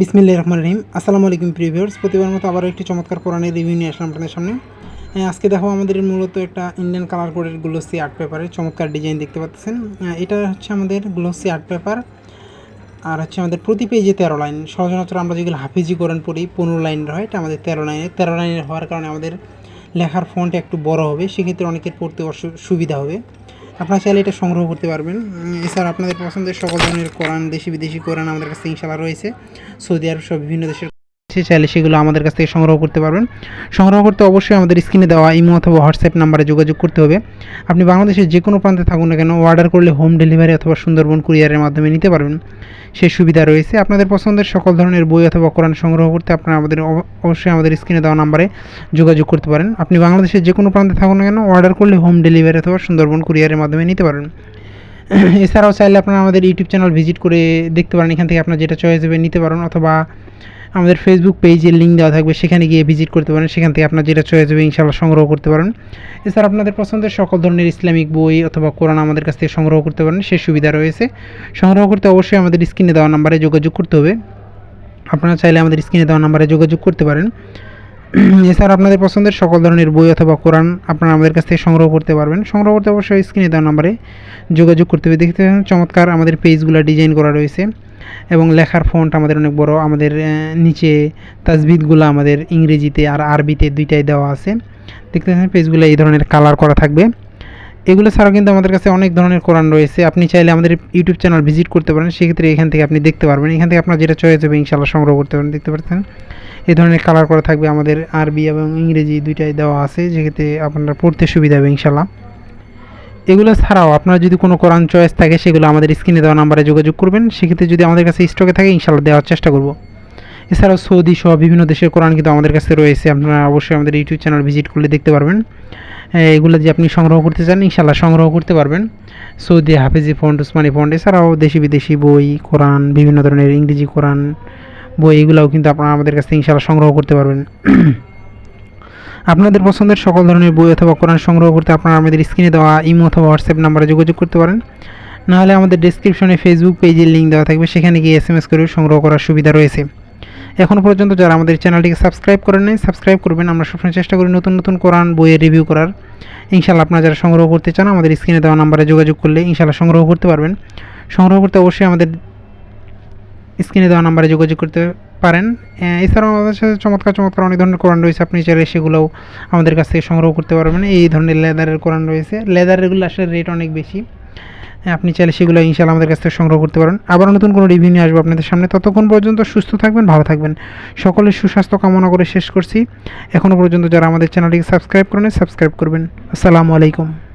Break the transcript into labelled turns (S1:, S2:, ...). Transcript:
S1: বিসমিল্লাহ রহমান রহিম। আসসালামু আলাইকুম প্রিভিউয়ার্স প্রতিবার মতো আবারও একটি চমৎকার কোরআনের রিভিউ নিয়ে আসলাম আপনাদের সামনে। আজকে দেখো আমাদের মূলত একটা ইন্ডিয়ান কালার কোডের গ্লোসি আর্ট পেপারের চমৎকার ডিজাইন দেখতে পাচ্ছেন। এটা হচ্ছে আমাদের গ্লোসি আর্ট পেপার আর হচ্ছে আমাদের প্রতি পেজে তেরো লাইন সচরাচর আমরা যেগুলো হাফিজি কোরআন পড়ি, পনেরো লাইনের হয়, এটা আমাদের তেরো লাইনের তেরো লাইনের হওয়ার কারণে আমাদের লেখার ফন্ট একটু বড় হবে, সেক্ষেত্রে অনেকের পড়তে সুবিধা হবে। আপনারা চাইলে এটা সংগ্রহ করতে পারবেন। এছাড়া আপনাদের পছন্দের সকল ধরনের কোরআন দেশি বিদেশি কোরআন আমাদের কাছে ইনশাল্লাহ রয়েছে। সৌদি আরব সহ বিভিন্ন দেশের সে চাইলে সেগুলো আমাদের কাছ থেকে সংগ্রহ করতে পারবেন। সংগ্রহ করতে অবশ্যই আমাদের স্ক্রিনে দেওয়া ইমো অথবা হোয়াটসঅ্যাপ নাম্বারে যোগাযোগ করতে হবে। আপনি বাংলাদেশের যে কোনো প্রান্তে থাকুন না কেন অর্ডার করলে হোম ডেলিভারি অথবা সুন্দরবন কুরিয়ারের মাধ্যমে নিতে পারবেন। সেই সুবিধা রয়েছে। আপনাদের পছন্দের সকল ধরনের বই অথবা কোরআন সংগ্রহ করতে আপনারা আমাদের অবশ্যই আমাদের স্ক্রিনে দেওয়া নাম্বারে যোগাযোগ করতে পারেন। আপনি বাংলাদেশের যে কোনো প্রান্তে থাকুন না কেন অর্ডার করলে হোম ডেলিভারি অথবা সুন্দরবন কুরিয়ারের মাধ্যমে নিতে পারেন এছাড়াও চাইলে আপনারা আমাদের ইউটিউব চ্যানেল ভিজিট করে দেখতে পারেন। এখান থেকে আপনার যেটা চয়েস হবে নিতে পারেন অথবা আমাদের ফেসবুক পেজের লিঙ্ক দেওয়া থাকবে, সেখানে গিয়ে ভিজিট করতে পারেন। সেখান থেকে আপনার যেটা চয়েস হবে ইনশাআল্লাহ সংগ্রহ করতে পারেন। এছাড়া আপনাদের পছন্দের সকল ধরনের ইসলামিক বই অথবা কোরআন আমাদের কাছ থেকে সংগ্রহ করতে পারেন, সে সুবিধা রয়েছে। সংগ্রহ করতে অবশ্যই আমাদের স্ক্রিনে দেওয়া নাম্বারে যোগাযোগ করতে হবে। আপনারা চাইলে আমাদের স্ক্রিনে দেওয়া নাম্বারে যোগাযোগ করতে পারেন। এছাড়া আপনাদের পছন্দের সকল ধরনের বই অথবা কোরআন আপনারা আমাদের কাছ থেকে সংগ্রহ করতে পারবেন। সংগ্রহ করতে অবশ্যই স্ক্রিনে দেওয়া নাম্বারে যোগাযোগ করতে হবে। দেখতে চমৎকার আমাদের পেজগুলো ডিজাইন করা রয়েছে এবং লেখার ফন্ট আমাদের অনেক বড়। আমাদের নিচে তাজবিদগুলো আমাদের ইংরেজিতে আর আরবিতে দুইটাই দেওয়া আছে। দেখতে পাচ্ছেন, পেজগুলো এই ধরনের কালার করা থাকবে। এগুলো ছাড়াও কিন্তু আমাদের কাছে অনেক ধরনের কোরআন রয়েছে। আপনি চাইলে আমাদের ইউটিউব চ্যানেল ভিজিট করতে পারেন। সেক্ষেত্রে এখান থেকে আপনি দেখতে পারবেন। এখান থেকে আপনার যেটা চয়েস হবে ইনশাল্লাহ সংগ্রহ করতে পারেন দেখতে পাচ্ছেন এই ধরনের কালার করা থাকবে আমাদের আরবি এবং ইংরেজি দুইটাই দেওয়া আছে যেক্ষেত্রে আপনার পড়তে সুবিধা হবে ইনশাল্লাহ এগুলো ছাড়াও আপনার যদি কোনো কোরআন চয়েস থাকে সেগুলো আমাদের স্ক্রিনে দেওয়া নাম্বারে যোগাযোগ করবেন। সেক্ষেত্রে যদি আমাদের কাছে স্টকে থাকে ইনশাল্লাহ দেওয়ার চেষ্টা করব। এছাড়াও সৌদি সহ বিভিন্ন দেশের কোরআন কিন্তু আমাদের কাছে রয়েছে আপনারা অবশ্যই আমাদের ইউটিউব চ্যানেল ভিজিট করলে দেখতে পারবেন। হ্যাঁ, এগুলো যে আপনি সংগ্রহ করতে চান ইনশাল্লাহ সংগ্রহ করতে পারবেন। সৌদি হাফেজি ফন্ড উসমানি ফন্ড এছাড়াও দেশি বিদেশি বই কোরআন বিভিন্ন ধরনের ইংরেজি কোরআন বই, এগুলোও কিন্তু আপনারা আমাদের কাছ থেকে ইনশাল্লাহ সংগ্রহ করতে পারবেন। আপনাদের পছন্দের সকল ধরনের বই অথবা কোরআন সংগ্রহ করতে আপনারা আমাদের স্ক্রিনে দেওয়া ইমো অথবা হোয়াটসঅ্যাপ নাম্বারে যোগাযোগ করতে পারেন। নাহলে আমাদের ডেসক্রিপশনে ফেসবুক পেজের লিঙ্ক দেওয়া থাকবে, সেখানে গিয়ে এস এম এস করেও সংগ্রহ করার সুবিধা রয়েছে। এখনও পর্যন্ত যারা আমাদের চ্যানেলটিকে সাবস্ক্রাইব করেন নাই সাবস্ক্রাইব করবেন। আমরা সবসময় চেষ্টা করি নতুন নতুন কোরআন বইয়ের রিভিউ করার। ইনশাল্লাহ আপনারা যারা সংগ্রহ করতে চান, আমাদের স্ক্রিনে দেওয়া নাম্বারে যোগাযোগ করলে ইনশাল্লাহ সংগ্রহ করতে পারবেন। সংগ্রহ করতে অবশ্যই আমাদের স্ক্রিনে দেওয়া নাম্বারে যোগাযোগ করতে পারেন। এছাড়াও আমাদের সাথে চমৎকার চমৎকার অনেক ধরনের কোরআন রয়েছে। আপনি চাইলে সেগুলোও আমাদের কাছ থেকে সংগ্রহ করতে পারবেন। এই ধরনের লেদারের কোরআন রয়েছে। লেদারেরগুলো আসলে রেট অনেক বেশি। আপনি চাইলে সেগুলো ইনশাল্লাহ আমাদের কাছ থেকে সংগ্রহ করতে পারেন। আবার নতুন কোনো রিভিউ নিয়ে আসব আপনাদের সামনে। ততক্ষণ পর্যন্ত সুস্থ থাকবেন, ভালো থাকবেন। সকলের সুস্বাস্থ্য কামনা করে শেষ করছি। এখনও পর্যন্ত যারা আমাদের চ্যানেলটিকে সাবস্ক্রাইব করেন সাবস্ক্রাইব করবেন। আসসালামু আলাইকুম।